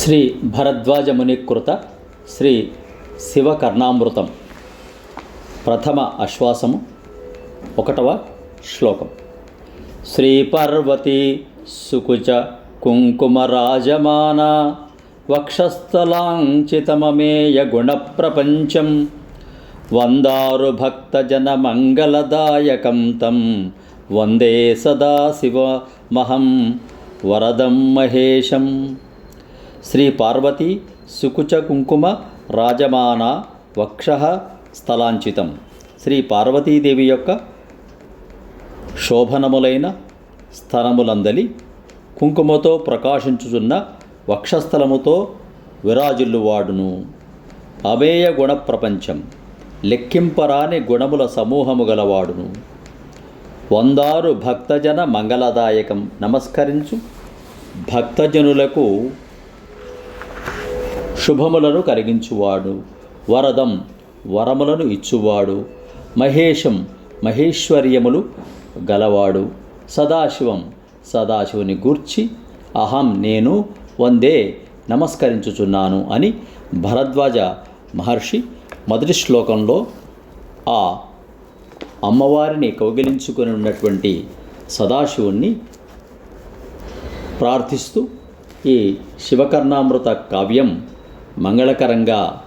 శ్రీ భరద్వాజ మునికృత శ్రీ శివకర్ణామృతం ప్రథమ అశ్వాసము ఒకటవ శ్లోకం. శ్రీపార్వతి సుకుచ కుంకుమరాజమాన వక్షస్థలాంచితమమేయ గుణప్రపంచం వందారు భక్తజన మంగళదాయకం తం వందే సదాశివమహం వరదం మహేశం. శ్రీ పార్వతీ సుకుచ కుంకుమ రాజమాన వక్ష స్థలాంచితం. శ్రీ పార్వతీదేవి యొక్క శోభనములైన స్థలములందలి కుంకుమతో ప్రకాశించుచున్న వక్షస్థలముతో విరాజిల్లువాడును. అమేయ గుణ ప్రపంచం లెక్కింపరాని గుణముల సమూహము గలవాడును. వందారు భక్తజన మంగళదాయకం నమస్కరించు. భక్తజనులకు శుభములను కలిగించువాడు. వరదం వరములను ఇచ్చువాడు. మహేశం మహేశ్వర్యములు గలవాడు. సదాశివం సదాశివుని గూర్చి అహం నేను వందే నమస్కరించుచున్నాను అని భరద్వాజ మహర్షి మొదటి శ్లోకంలో ఆ అమ్మవారిని కౌగిలించుకొని ఉన్నటువంటి సదాశివుణ్ణి ప్రార్థిస్తూ ఈ శివకర్ణామృత కావ్యం మంగళకరంగా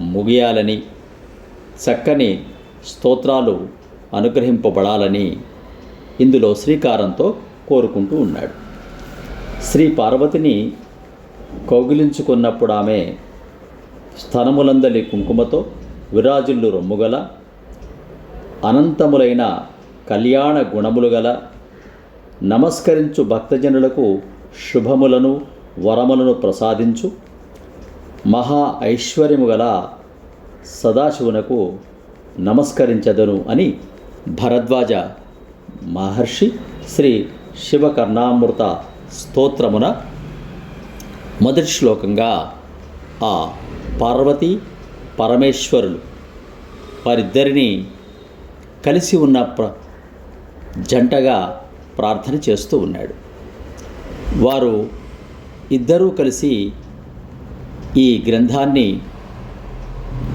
ముగియాలని చక్కని స్తోత్రాలు అనుగ్రహింపబడాలని ఇందులో శ్రీకారంతో కోరుకుంటూ ఉన్నాడు. శ్రీ పార్వతిని కౌగిలించుకున్నప్పుడు ఆమె స్థనములందలి కుంకుమతో విరాజుల్లు రొమ్ముగల అనంతములైన కళ్యాణ గుణములు గల నమస్కరించు భక్తజనులకు శుభములను వరములను ప్రసాదించు మహా ఐశ్వర్యము గల సదాశివునకు నమస్కరించదను అని భరద్వాజ మహర్షి శ్రీ శివకర్ణామృత స్తోత్రమున మొదటి శ్లోకంగా ఆ పార్వతి పరమేశ్వరులు వారిద్దరిని కలిసి ఉన్న ప్ర జంటగా ప్రార్థన చేస్తూ ఉన్నాడు. వారు ఇద్దరూ కలిసి ఈ గ్రంథాన్ని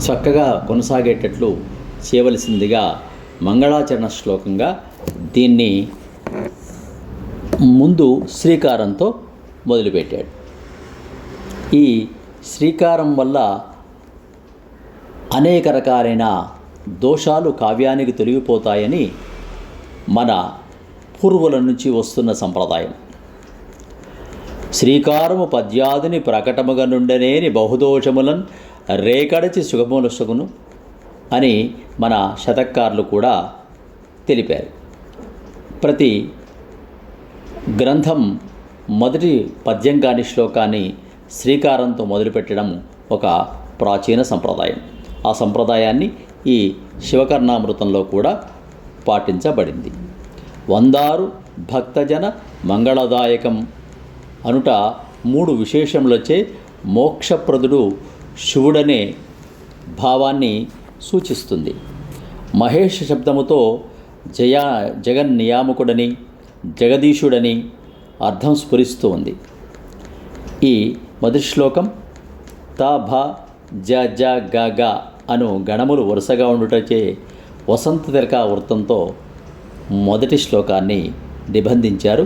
చక్కగా కొనసాగేటట్లు చేయవలసిందిగా మంగళాచరణ శ్లోకంగా దీన్ని ముందు శ్రీకారంతో మొదలుపెట్టాడు. ఈ శ్రీకారం వల్ల అనేక రకాలైన దోషాలు కావ్యానికి తొలగిపోతాయని మన పూర్వుల నుంచి వస్తున్న సంప్రదాయం. శ్రీకారము పద్యాదిని ప్రకటముగా నుండనేని బహుదోషములన్ రేకడచి సుగములసుగును అని మన శతకారులు కూడా తెలిపారు. ప్రతి గ్రంథం మొదటి పద్యం కాని శ్లోకాన్ని శ్రీకారంతో మొదలుపెట్టడం ఒక ప్రాచీన సంప్రదాయం. ఆ సంప్రదాయాన్ని ఈ శివకర్ణామృతంలో కూడా పాటించబడింది. వందారు భక్తజన మంగళదాయకం అనుట మూడు విశేషములచే మోక్షప్రదుడు శివుడనే భావాన్ని సూచిస్తుంది. మహేష్ శబ్దముతో జయా జగన్ నియామకుడని జగదీశుడని అర్థం స్ఫురిస్తూ ఉంది ఈ మొదటి శ్లోకం త భ జ జ గ గ అను గణములు వరుసగా ఉండుటచే వసంత తిరక వృత్తంతో మొదటి శ్లోకాన్ని నిబంధించారు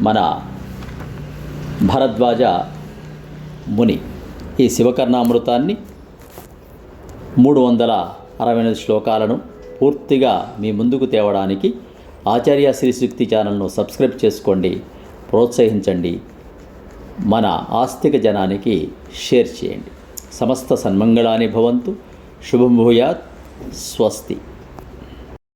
మన భరద్వాజ ముని. ఈ శివకర్ణామృతాన్ని మూడు వందల అరవై ఎనిమిది శ్లోకాలను పూర్తిగా మీ ముందుకు తేవడానికి ఆచార్య శ్రీశక్తి ఛానల్ను సబ్స్క్రైబ్ చేసుకోండి ప్రోత్సహించండి మన ఆస్తిక జనానికి షేర్ చేయండి. సమస్త సన్మంగళాన్ని భవంతు. శుభం భూయాత్. స్వస్తి.